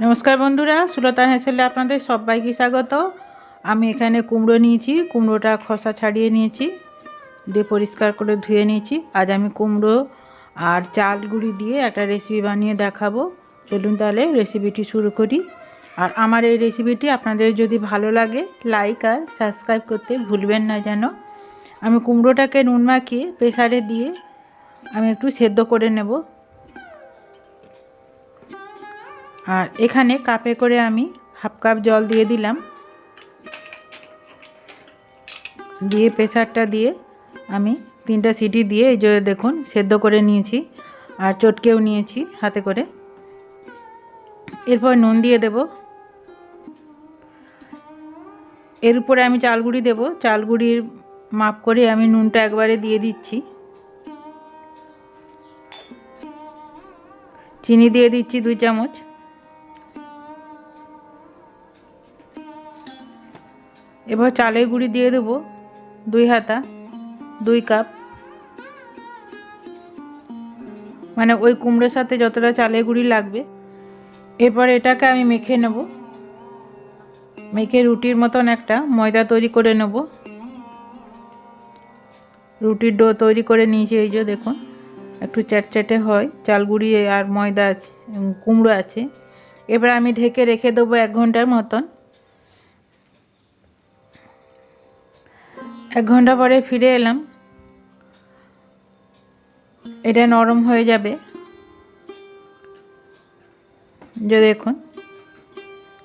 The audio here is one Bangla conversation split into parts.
নমস্কার বন্ধুরা, সুলতা হেসেলে আপনাদের সবাইকে স্বাগত। আমি এখানে কুমড়ো নিয়েছি, কুমড়োটা খোসা ছাড়িয়ে নিয়েছি, দিয়ে পরিষ্কার করে ধুয়ে নিয়েছি। আজ আমি কুমড়ো আর চাল গুঁড়ি দিয়ে একটা রেসিপি বানিয়ে দেখাবো। চলুন তাহলে রেসিপিটি শুরু করি। আর আমার এই রেসিপিটি আপনাদের যদি ভালো লাগে লাইক আর সাবস্ক্রাইব করতে ভুলবেন না যেন। আমি কুমড়োটাকে নুন মাখিয়ে প্রেসারে দিয়ে আমি একটু সেদ্ধ করে নেব। আর এখানে কাপে করে আমি হাফ কাপ জল দিয়ে দিলাম। দিয়ে প্রেসারটা দিয়ে আমি তিনটা সিটি দিয়ে এই যে দেখুন, সেদ্ধ করে নিয়েছি আর চটকেও নিয়েছি হাতে করে। এরপর নুন দিয়ে দেব। এর উপরে আমি চালগুড়ি দেব। চালগুড়ির মাপ করে আমি নুনটা একবারে দিয়ে দিচ্ছি। চিনি দিয়ে দিচ্ছি দুই চামচ। এবার চালের গুঁড়ি দিয়ে দেবো দুই হাতা, দুই কাপ। মানে ওই কুমড়োর সাথে যতটা চালের গুঁড়ি লাগবে। এরপর এটাকে আমি মেখে নেব। মেখে রুটির মতন একটা ময়দা তৈরি করে নেব। রুটির ডো তৈরি করে নিয়েছি, এই যে দেখুন, একটু চ্যাটচ্যাটে হয়। চাল গুঁড়ি আর ময়দা আছে কুমড়ো আছে। এবার আমি ঢেকে রেখে দেবো এক ঘণ্টার মতন। এক ঘণ্টা পরে ফিরে এলাম। এটা নরম হয়ে যাবে। যে দেখুন,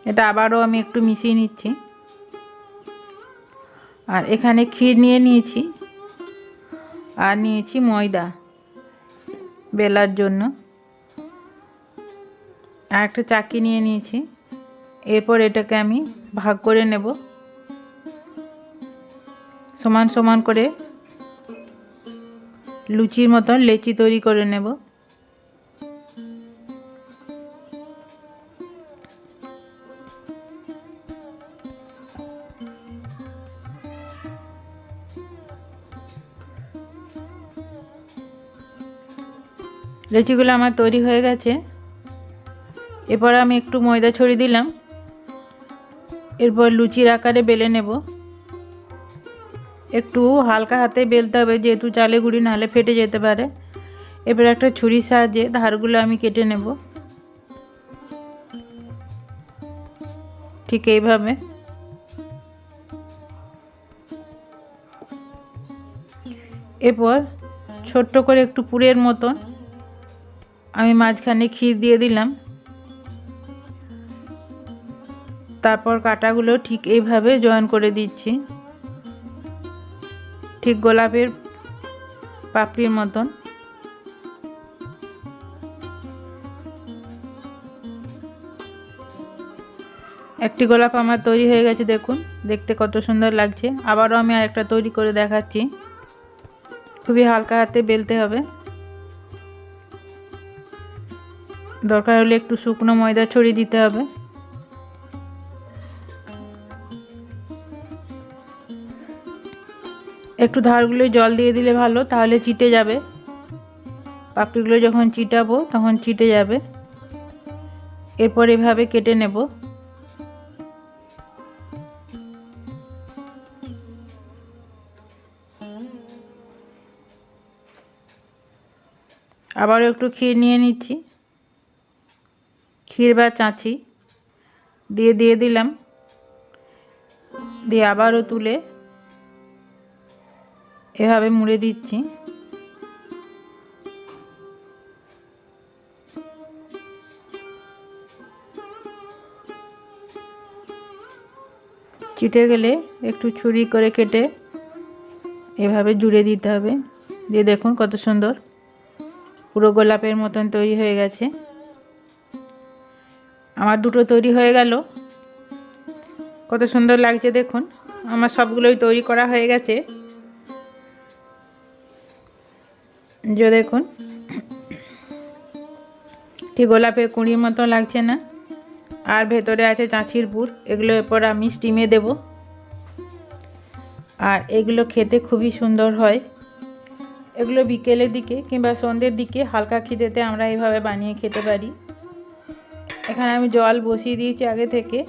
এটা আবারও আমি একটু মিশিয়ে নিচ্ছি। আর এখানে ক্ষীর নিয়ে নিয়েছি। আর নিয়েছি ময়দা বেলার জন্য। আর একটা চাকি নিয়ে নিয়েছি। এরপর এটাকে আমি ভাগ করে নেব। সমান সমান করে লুচির মতন লেচি তৈরি করে নেব। লেচিগুলো আমার তৈরি হয়ে গেছে। এরপর আমি একটু ময়দা ছড়িয়ে দিলাম। এরপর লুচির আকারে বেলে নেব। একটু হালকা হাতে বেলতে হবে, যেহেতু চালে গুঁড়ি নাহলে ফেটে যেতে পারে। এবার একটা ছুরির সাহায্যে ধারগুলো আমি কেটে নেব। ঠিক এইভাবে। এরপর ছোট্ট করে একটু পুরের মতন আমি মাঝখানে ক্ষীর দিয়ে দিলাম। তারপর কাটাগুলো ঠিক এইভাবে জয়েন করে দিচ্ছি। ঠিক গোলাপের পাপড়ির মতন। একটি গোলাপ আমার তৈরি হয়ে গেছে, দেখুন। দেখতে কত সুন্দর লাগছে। আবারও আমি আরেকটা তৈরি করে দেখাচ্ছি। খুবই হালকা হাতে বেলতে হবে। দরকার হলে একটু শুকনো ময়দা ছড়িয়ে দিতে হবে। একটু ধারগুলো জল দিয়ে দিলে ভালো, তাহলে চিটে যাবে। পাপড়িগুলো যখন চিটাবো, তখন চিটে যাবে। এরপর এভাবে কেটে নেব। আবারও একটু ক্ষীর নিয়ে নিচ্ছি। ক্ষীর বা চাঁচি। দিয়ে দিয়ে দিলাম। দিয়ে আবারও তুলে এভাবে মুড়ে দিচ্ছি। চিটে গেলে একটু ছুরি করে কেটে এভাবে জুড়ে দিতে হবে। দিয়ে দেখুন কত সুন্দর পুরো গোলাপের মতন তৈরি হয়ে গেছে। আমার দুটো তৈরি হয়ে গেল। কত সুন্দর লাগছে দেখুন। আমার সবগুলোই তৈরি করা হয়ে গেছে। যে দেখুন ঠিক গোলাপের কুঁড়ির মতো লাগছে না? আর ভেতরে আছে চাঁচির পুর, এগুলো এরপর আমি স্টিমে দেব। আর এগুলো খেতে খুবই সুন্দর হয়। এগুলো বিকেলের দিকে কিংবা সন্ধ্যের দিকে হালকা খিদেতে আমরা এইভাবে বানিয়ে খেতে পারি। এখানে আমি জল বসিয়ে দিয়েছি আগে থেকে।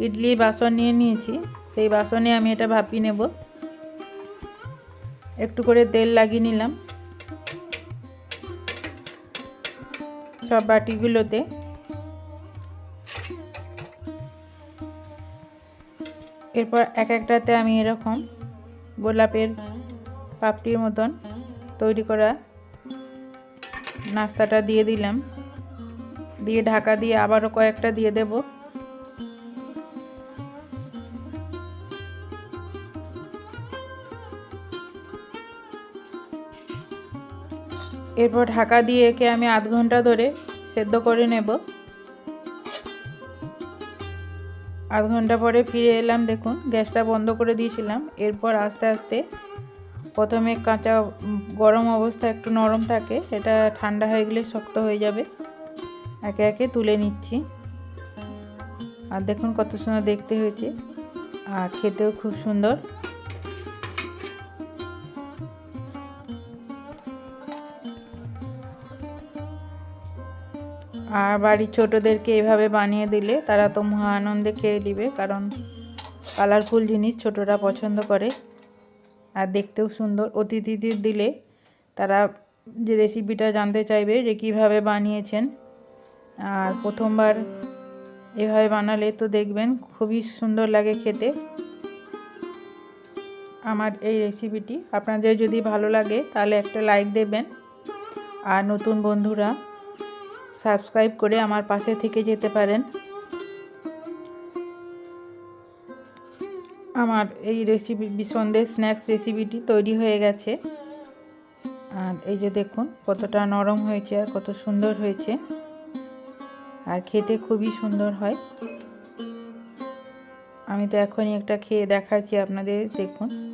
ইডলি বাসন নিয়ে নিয়েছি, সেই বাসনে আমি এটা ভাপিয়ে নেব। একটু করে তেল লাগিয়ে নিলাম। সব বাটিগুলোতে। এরপর এক একটাতে আমি এরকম গোলাপের পাপড়ির মতন তৈরি করা নাস্তাটা দিয়ে দিলাম। দিয়ে ঢাকা দিয়ে আবারও কয়েকটা দিয়ে দেব। এরপর ঢাকা দিয়ে একে আমি আধ ঘণ্টা ধরে সেদ্ধ করে নেব। আধ ঘণ্টা পরে ফিরে এলাম, দেখুন, গ্যাসটা বন্ধ করে দিয়েছিলাম। এরপর আস্তে আস্তে প্রথমে কাঁচা গরম অবস্থা একটু নরম থাকে, সেটা ঠান্ডা হয়ে গেলে শক্ত হয়ে যাবে। একে একে তুলে নিচ্ছি। আর দেখুন কত সুন্দর দেখতে হয়েছে। আর খেতেও খুব সুন্দর। আর বাড়ির ছোটোদেরকে এভাবে বানিয়ে দিলে তারা তো মহা আনন্দে খেয়ে নেবে, কারণ কালারফুল জিনিস ছোটরা পছন্দ করে। আর দেখতেও সুন্দর। অতিথিদের দিলে তারা যে রেসিপিটা জানতে চাইবে যে কীভাবে বানিয়েছেন, আর প্রথমবার এভাবে বানালে তো দেখবেন খুবই সুন্দর লাগে খেতে। আমার এই রেসিপিটি আপনাদের যদি ভালো লাগে তাহলে একটা লাইক দেবেন। আর নতুন বন্ধুরা সাবস্ক্রাইব করে আমার পাশে থেকে যেতে পারেন। আমার এই রেসিপি সন্দেশ স্ন্যাক্স রেসিপিটি তৈরি হয়ে গেছে। আর এই যে দেখুন, কতটা নরম হয়েছে আর কত সুন্দর হয়েছে। আর খেতে খুবই সুন্দর হয়। আমি তো এখনই একটা খেয়ে দেখাচ্ছি আপনাদের, দেখুন।